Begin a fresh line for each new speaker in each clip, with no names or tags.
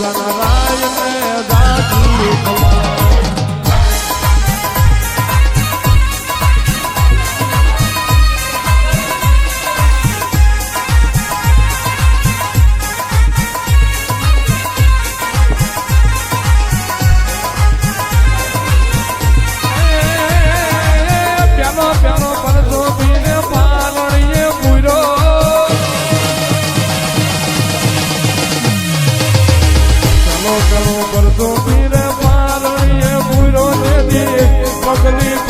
Zanará ગોપીર મારણીએ મૂરો ને દી પગલી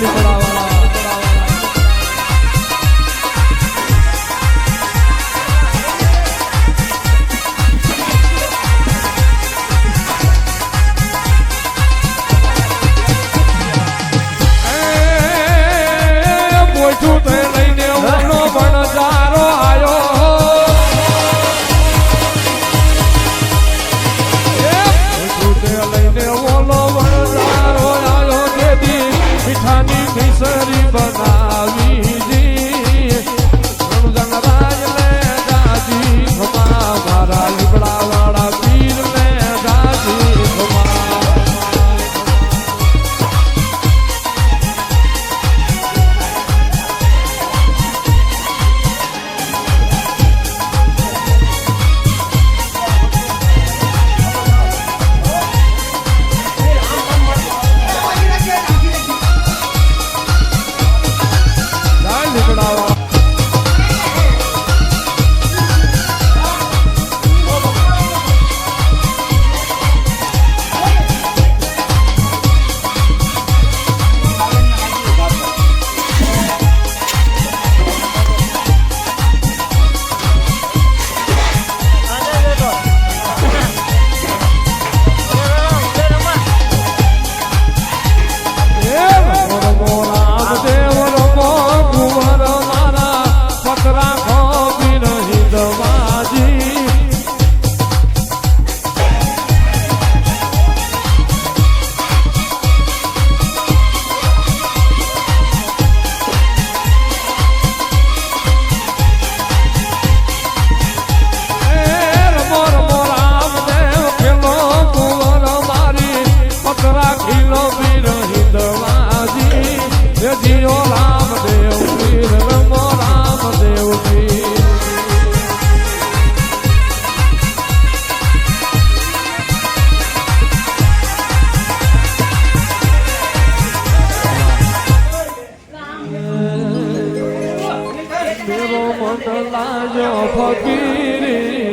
લીમડાવા quem મોકલાજો ફકીરી.